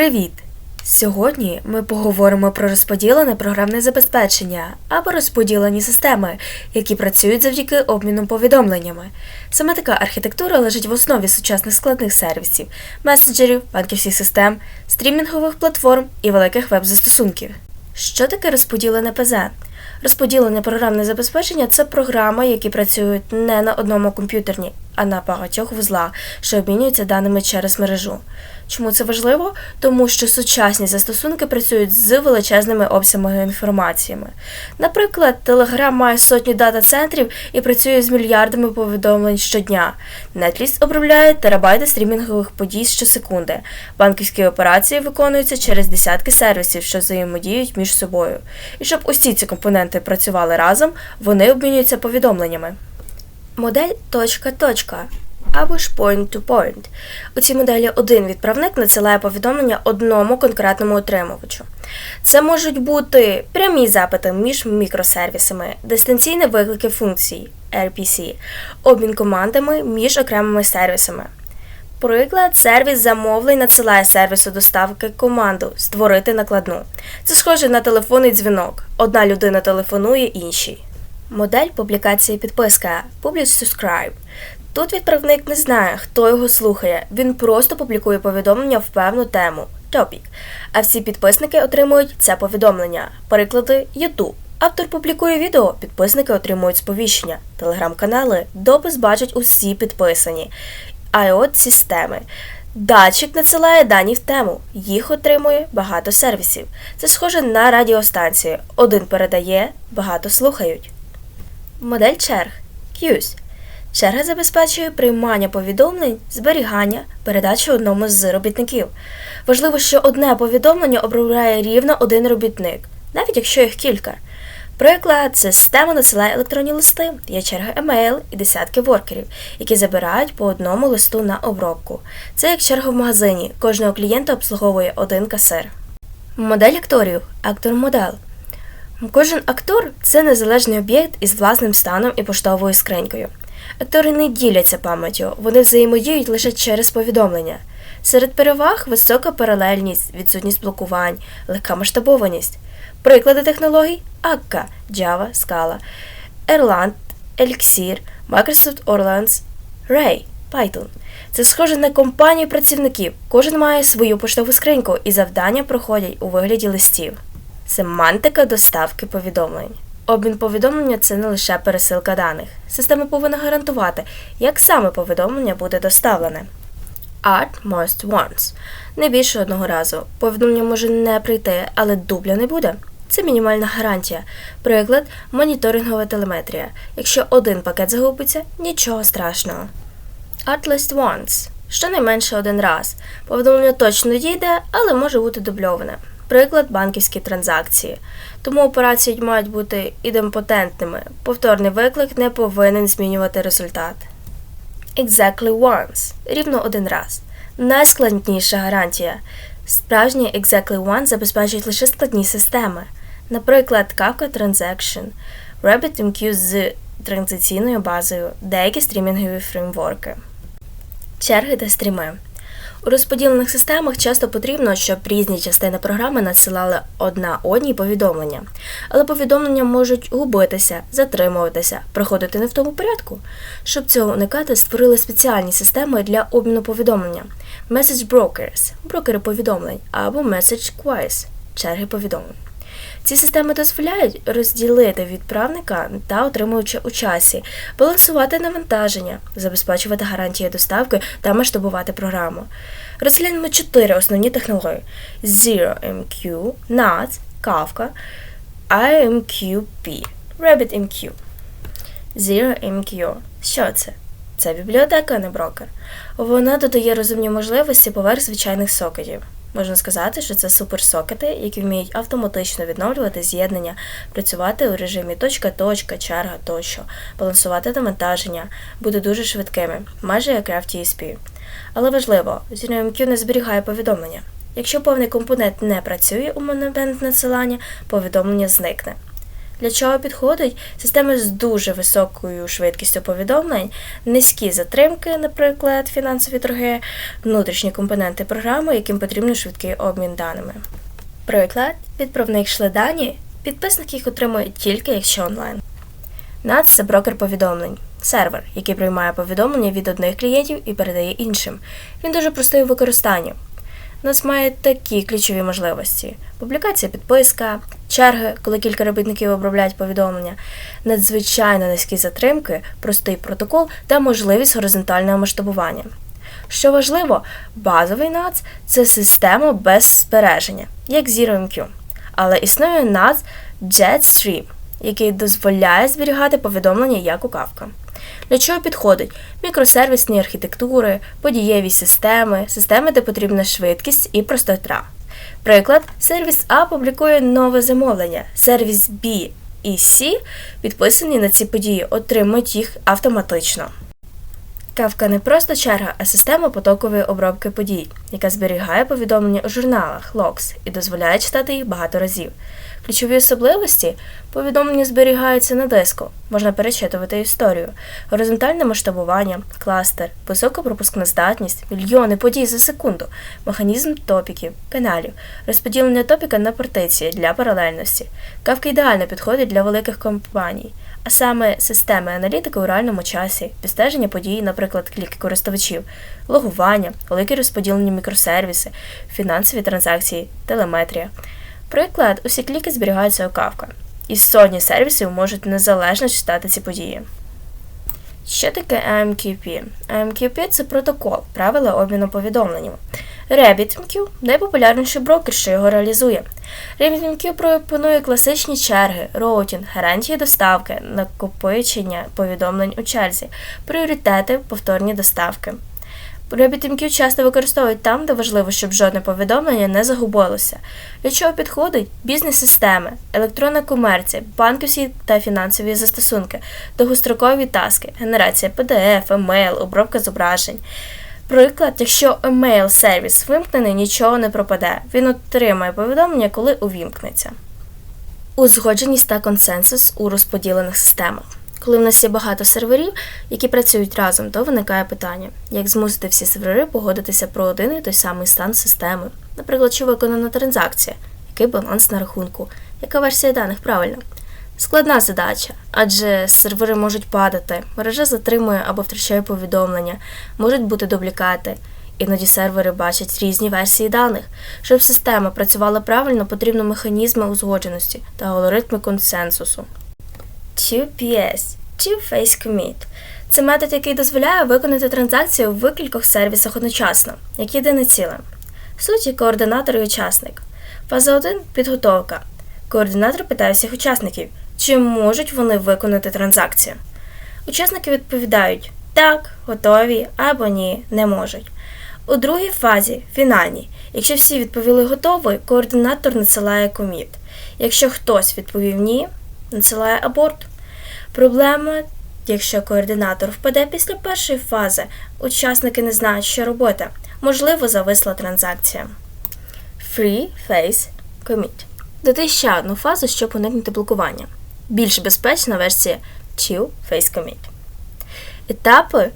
Привіт! Сьогодні ми поговоримо про розподілене програмне забезпечення або розподілені системи, які працюють завдяки обміну повідомленнями. Саме така архітектура лежить в основі сучасних складних сервісів, меседжерів, банківських систем, стрімінгових платформ і великих веб-застосунків. Що таке розподілене ПЗ? Розподілене програмне забезпечення це програми, які працюють не на одному комп'ютері, а на багатьох вузлах, що обмінюються даними через мережу. Чому це важливо? Тому що сучасні застосунки працюють з величезними обсягами інформаціями. Наприклад, Telegram має сотні дата-центрів і працює з мільярдами повідомлень щодня. Netflix обробляє терабайти стрімінгових подій щосекунди. Банківські операції виконуються через десятки сервісів, що взаємодіють між собою. І щоб усі ці компоненти працювали разом, вони обмінюються повідомленнями. Модель точка-точка або ж point-to-point. У цій моделі один відправник надсилає повідомлення одному конкретному отримувачу. Це можуть бути прямі запити між мікросервісами, дистанційні виклики функцій RPC, обмін командами між окремими сервісами. Приклад, сервіс замовлень надсилає сервісу доставки команду створити накладну. Це схоже на телефонний дзвінок. Одна людина телефонує іншій. Модель публікації підписка Publish Subscribe. Тут відправник не знає, хто його слухає. Він просто публікує повідомлення в певну тему topic, А всі підписники отримують це повідомлення. Приклади YouTube. Автор публікує відео, підписники отримують сповіщення. Телеграм-канали, допис бачать усі підписані. iot системи. Датчик надсилає дані в тему, їх отримує багато сервісів. Це схоже на радіостанції. Один передає, багато слухають. Модель черг Queues. Черга забезпечує приймання повідомлень, зберігання, передачу одному з робітників. Важливо, що одне повідомлення обробляє рівно один робітник, навіть якщо їх кілька. Приклад, система надсилає електронні листи, є черга емейл і десятки воркерів, які забирають по одному листу на обробку. Це як черга в магазині. Кожного клієнта обслуговує один касир. Модель акторів актор модел. Кожен актор це незалежний об'єкт із власним станом і поштовою скринькою. Актори не діляться пам'яттю, вони взаємодіють лише через повідомлення. Серед переваг висока паралельність, відсутність блокувань, легка масштабованість. Приклади технологій Akka, Java, Scala, Erlang, Elixir, Microsoft Orleans, Ray, Python. Це схоже на компанію працівників. Кожен має свою поштову скриньку і завдання проходять у вигляді листів. Семантика доставки повідомлень. Обмін повідомлення це не лише пересилка даних. Система повинна гарантувати, як саме повідомлення буде доставлене. At most once. Не більше одного разу. Повідомлення може не прийти, але дубля не буде. Це мінімальна гарантія. Приклад моніторингова телеметрія. Якщо один пакет загубиться, нічого страшного. At least once. Щонайменше один раз. Повідомлення точно дійде, але може бути дубльоване. Приклад банківські транзакції. Тому операції мають бути ідемпотентними. Повторний виклик не повинен змінювати результат. Exactly once рівно один раз. Найскладніша гарантія. Справжні Exactly Once забезпечують лише складні системи. Наприклад, Kafka Transaction, RabbitMQ з транзиційною базою, деякі стрімінгові фреймворки. Черги та стріми. У розподілених системах часто потрібно, щоб різні частини програми надсилали одна одній повідомлення, але повідомлення можуть губитися, затримуватися, проходити не в тому порядку. Щоб цього уникати, створили спеціальні системи для обміну повідомлення: Message Brokers – брокери повідомлень або Message Queues – черги повідомлень. Ці системи дозволяють розділити відправника та отримувача у часі, балансувати навантаження, забезпечувати гарантії доставки та масштабувати програму. Розглянемо чотири основні технології: ZeroMQ, NAT, Kafka, IMQP, RabbitMQ. ZeroMQ. Що це? Це бібліотека, а не брокер. Вона додає розумні можливості поверх звичайних сокетів. Можна сказати, що це суперсокети, які вміють автоматично відновлювати з'єднання, працювати у режимі точка-точка, черга тощо, балансувати навантаження, бути дуже швидкими, майже як RFTSP. Але важливо, ZNMQ не зберігає повідомлення. Якщо повний компонент не працює у момент надсилання, повідомлення зникне. Для чого підходить системи з дуже високою швидкістю повідомлень, низькі затримки, наприклад, фінансові торги, внутрішні компоненти програми, яким потрібен швидкий обмін даними. Приклад, відправник шле дані, підписник їх отримує тільки якщо онлайн. NATS – це брокер повідомлень, сервер, який приймає повідомлення від одних клієнтів і передає іншим. Він дуже простий у використанні. NATS має такі ключові можливості: публікація підписка, черги, коли кілька робітників обробляють повідомлення, надзвичайно низькі затримки, простий протокол та можливість горизонтального масштабування. Що важливо, базовий NATS – це система без збереження, як ZeroMQ. Але існує NATS Jetstream, який дозволяє зберігати повідомлення як у Kafka. Для чого підходить мікросервісні архітектури, подієві системи, системи, де потрібна швидкість і простота. Приклад, сервіс А публікує нове замовлення, сервіс B і C, підписані на ці події, отримують їх автоматично. Кавка не просто черга, а система потокової обробки подій, яка зберігає повідомлення у журналах Logs і дозволяє читати їх багато разів. Ключові особливості повідомлення зберігаються на диску, можна перечитувати історію, горизонтальне масштабування, кластер, висока пропускна здатність, мільйони подій за секунду, механізм топіків, каналів, розподілення топіка на партиції для паралельності. Кавка ідеально підходить для великих компаній, саме системи аналітики у реальному часі, підстеження подій, наприклад, кліки користувачів, логування, великі розподілені мікросервіси, фінансові транзакції, телеметрія. Приклад, усі кліки зберігаються у Kafka, і сотні сервісів можуть незалежно читати ці події. Що таке AMQP? AMQP – це протокол, правила обміну повідомленнями. RabbitMQ – найпопулярніший брокер, що його реалізує. RabbitMQ пропонує класичні черги, роутінг, гарантії доставки, накопичення повідомлень у черзі, пріоритети, повторні доставки. RabbitMQ часто використовують там, де важливо, щоб жодне повідомлення не загубилося. Для чого підходить бізнес-системи, електронна комерція, банківські та фінансові застосунки, довгострокові таски, генерація PDF, емейл, обробка зображень. Приклад, якщо емейл сервіс вимкнений, нічого не пропаде. Він отримає повідомлення, коли увімкнеться. Узгодженість та консенсус у розподілених системах. Коли в нас є багато серверів, які працюють разом, то виникає питання, як змусити всі сервери погодитися про один і той самий стан системи. Наприклад, чи виконана транзакція, який баланс на рахунку, яка версія даних правильна. Складна задача, адже сервери можуть падати, мережа затримує або втрачає повідомлення, можуть бути дублікати. Іноді сервери бачать різні версії даних. Щоб система працювала правильно, потрібно механізми узгодженості та алгоритми консенсусу. 2PS Two-Face Commit це метод, який дозволяє виконати транзакцію в кількох сервісах одночасно, як єдине ціле. Суті координатор і учасник. Фаза 1 підготовка. Координатор питає всіх учасників, чи можуть вони виконати транзакцію. Учасники відповідають так, готові або ні, не можуть. У другій фазі, фінальній, якщо всі відповіли готові, координатор надсилає коміт. Якщо хтось відповів ні, надсилає аборт. Проблема, якщо координатор впаде після першої фази, учасники не знають, що робити. Можливо, зависла транзакція. Free Phase Commit. Додати ще одну фазу, щоб уникнути блокування. Більш безпечна версія Two Phase Commit. Етапи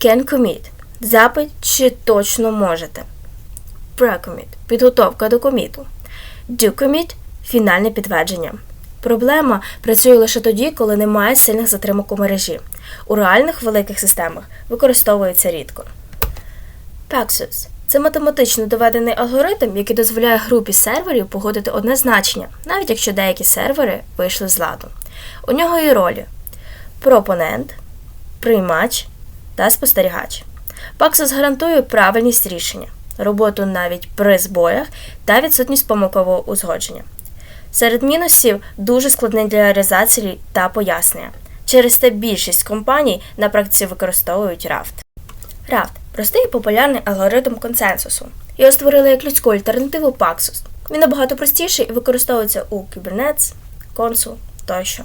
Can Commit. Запит, чи точно можете. Pre-commit – підготовка до коміту. Do commit – фінальне підтвердження. Проблема працює лише тоді, коли немає сильних затримок у мережі. У реальних великих системах використовується рідко. Paxos – це математично доведений алгоритм, який дозволяє групі серверів погодити одне значення, навіть якщо деякі сервери вийшли з ладу. У нього є ролі пропонент, приймач та спостерігач. Paxos гарантує правильність рішення, роботу навіть при збоях та відсутність помилкового узгодження. Серед мінусів дуже складний для реалізації та пояснення. Через це більшість компаній на практиці використовують Raft. Raft простий і популярний алгоритм консенсусу. Його створили як людську альтернативу Paxos. Він набагато простіший і використовується у Kubernetes, Consul тощо.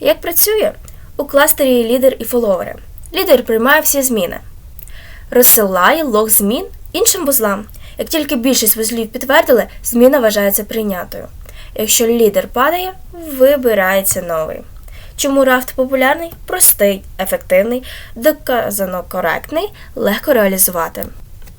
Як працює? У кластері є лідер і фоловери. Лідер приймає всі зміни, розсилає лог змін іншим вузлам. Як тільки більшість вузлів підтвердили, зміна вважається прийнятою. Якщо лідер падає, вибирається новий. Чому рафт популярний? Простий, ефективний, доказано коректний, легко реалізувати.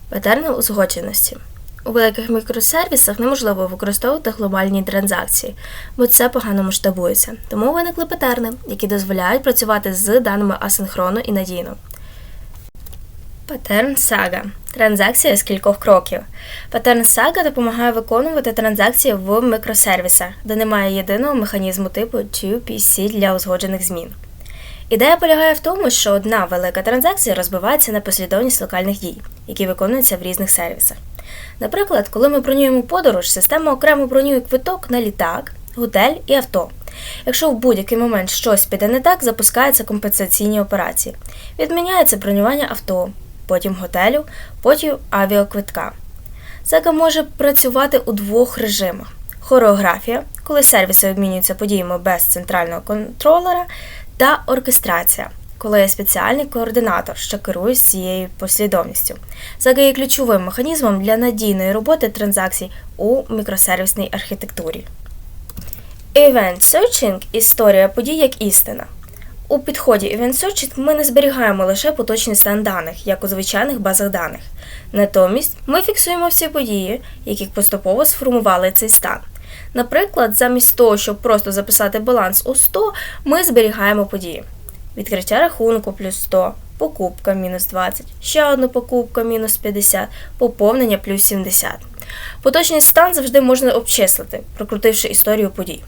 Патерни узгодженості. У великих мікросервісах неможливо використовувати глобальні транзакції, бо це погано масштабується. Тому виникли патерни, які дозволяють працювати з даними асинхронно і надійно. Патерн сага транзакція з кількох кроків. Патерн сага допомагає виконувати транзакції в мікросервісах, де немає єдиного механізму типу 2PC для узгоджених змін. Ідея полягає в тому, що одна велика транзакція розбивається на послідовність локальних дій, які виконуються в різних сервісах. Наприклад, коли ми бронюємо подорож, система окремо бронює квиток на літак, готель і авто. Якщо в будь-який момент щось піде не так, запускаються компенсаційні операції. Відміняється бронювання авто, потім готелю, потім авіаквитка. Сага може працювати у двох режимах: хореографія, коли сервіси обмінюються подіями без центрального контролера, та оркестрація, коли є спеціальний координатор, що керує цією послідовністю. Сага є ключовим механізмом для надійної роботи транзакцій у мікросервісній архітектурі. Event Searching – історія подій як істина. У підході Event Searching ми не зберігаємо лише поточний стан даних, як у звичайних базах даних. Натомість ми фіксуємо всі події, які поступово сформували цей стан. Наприклад, замість того, щоб просто записати баланс у 100, ми зберігаємо події. Відкриття рахунку плюс 100, покупка мінус 20, ще одна покупка мінус 50, поповнення плюс 70. Поточний стан завжди можна обчислити, прокрутивши історію подій.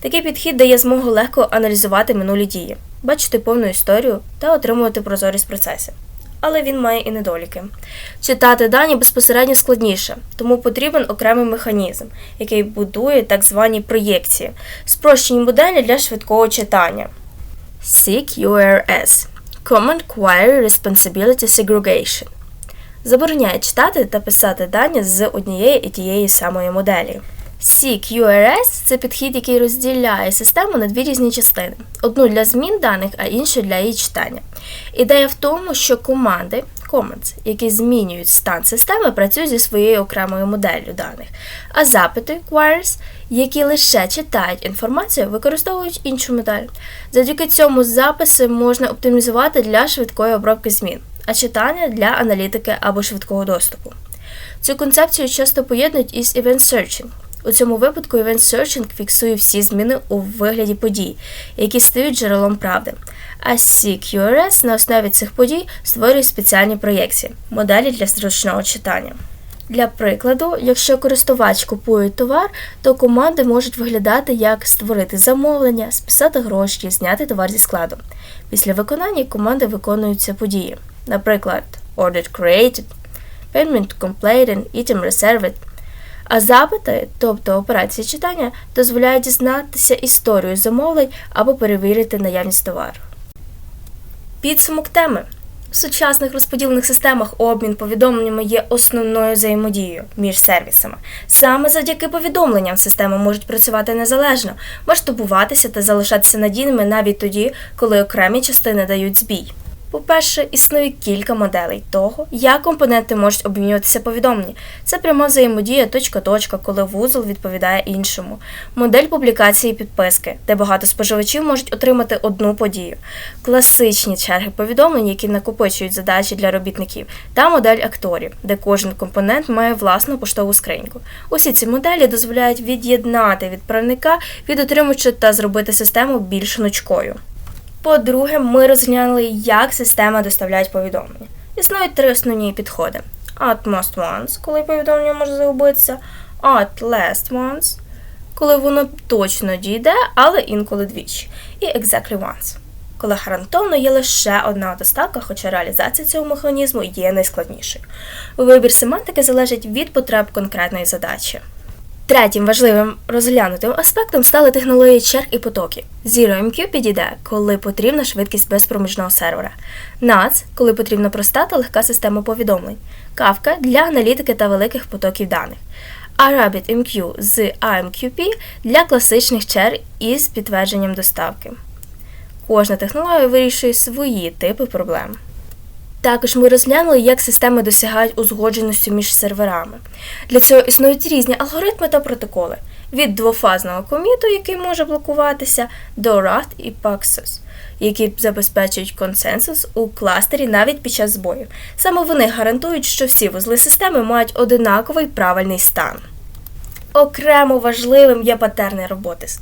Такий підхід дає змогу легко аналізувати минулі дії, бачити повну історію та отримувати прозорість процесів. Але він має і недоліки. Читати дані безпосередньо складніше, тому потрібен окремий механізм, який будує так звані проєкції, спрощені моделі для швидкого читання. CQRS Common Query Responsibility Segregation забороняє читати та писати дані з однієї і тієї самої моделі. CQRS – це підхід, який розділяє систему на дві різні частини: одну для змін даних, а іншу для її читання. Ідея в тому, що команди commands, які змінюють стан системи, працюють зі своєю окремою моделлю даних, а запити queries, які лише читають інформацію, використовують іншу модель. Завдяки цьому записи можна оптимізувати для швидкої обробки змін, а читання для аналітики або швидкого доступу. Цю концепцію часто поєднують із Event Searching. У цьому випадку Event Searching фіксує всі зміни у вигляді подій, які стають джерелом правди. А CQRS на основі цих подій створює спеціальні проєкції, моделі для зручного читання. Для прикладу, якщо користувач купує товар, то команди можуть виглядати як створити замовлення, списати гроші, зняти товар зі складу. Після виконання команди виконуються події, наприклад, Order Created, Payment Completed, Item Reserved. А запити, тобто операції читання, дозволяють дізнатися історію замовлень або перевірити наявність товару. Підсумок теми. В сучасних розподілених системах обмін повідомленнями є основною взаємодією між сервісами. Саме завдяки повідомленням системи можуть працювати незалежно, масштабуватися та залишатися надійними навіть тоді, коли окремі частини дають збій. По-перше, існує кілька моделей того, як компоненти можуть обмінюватися повідомлення. Це пряма взаємодія точка-точка, коли вузол відповідає іншому. Модель публікації підписки, де багато споживачів можуть отримати одну подію, класичні черги повідомлень, які накопичують задачі для робітників, та модель акторів, де кожен компонент має власну поштову скриньку. Усі ці моделі дозволяють від'єднати відправника від отримувача та зробити систему більш гнучкою. По-друге, ми розглянули, як система доставляє повідомлення. Існують три основні підходи: at most once, коли повідомлення може загубитися, at last once, коли воно точно дійде, але інколи двічі, і exactly once, коли гарантовано є лише одна доставка, хоча реалізація цього механізму є найскладнішою. Вибір семантики залежить від потреб конкретної задачі. Третім важливим розглянутим аспектом стали технології черг і потоків. ZeroMQ підійде, коли потрібна швидкість безпроміжного сервера. NATS, коли потрібна проста та легка система повідомлень. Kafka для аналітики та великих потоків даних. А RabbitMQ з AMQP для класичних черг із підтвердженням доставки. Кожна технологія вирішує свої типи проблем. Також ми розглянули, як системи досягають узгодженості між серверами. Для цього існують різні алгоритми та протоколи від двофазного коміту, який може блокуватися, до RAT і Paxos, які забезпечують консенсус у кластері навіть під час збою. Саме вони гарантують, що всі вузли системи мають одинаковий правильний стан. Окремо важливим є патерни роботи з.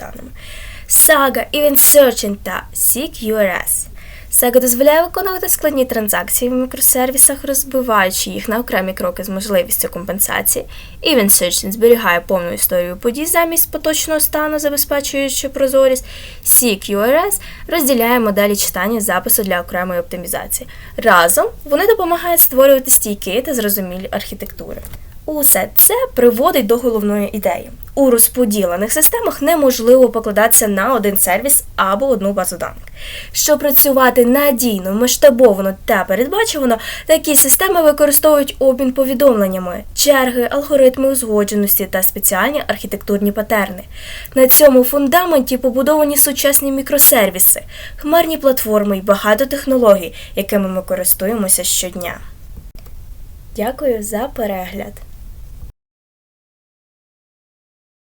Saga, Event Searching та SeekURS. Saga дозволяє виконувати складні транзакції в мікросервісах, розбиваючи їх на окремі кроки з можливістю компенсації. Event Searching зберігає повну історію подій замість поточного стану, забезпечуючи прозорість. SeekURS розділяє моделі читання запису для окремої оптимізації. Разом вони допомагають створювати стійкі та зрозумілі архітектури. Усе це приводить до головної ідеї. У розподілених системах неможливо покладатися на один сервіс або одну базу даних. Щоб працювати надійно, масштабовано та передбачувано, такі системи використовують обмін повідомленнями, черги, алгоритми узгодженості та спеціальні архітектурні патерни. На цьому фундаменті побудовані сучасні мікросервіси, хмарні платформи і багато технологій, якими ми користуємося щодня. Дякую за перегляд!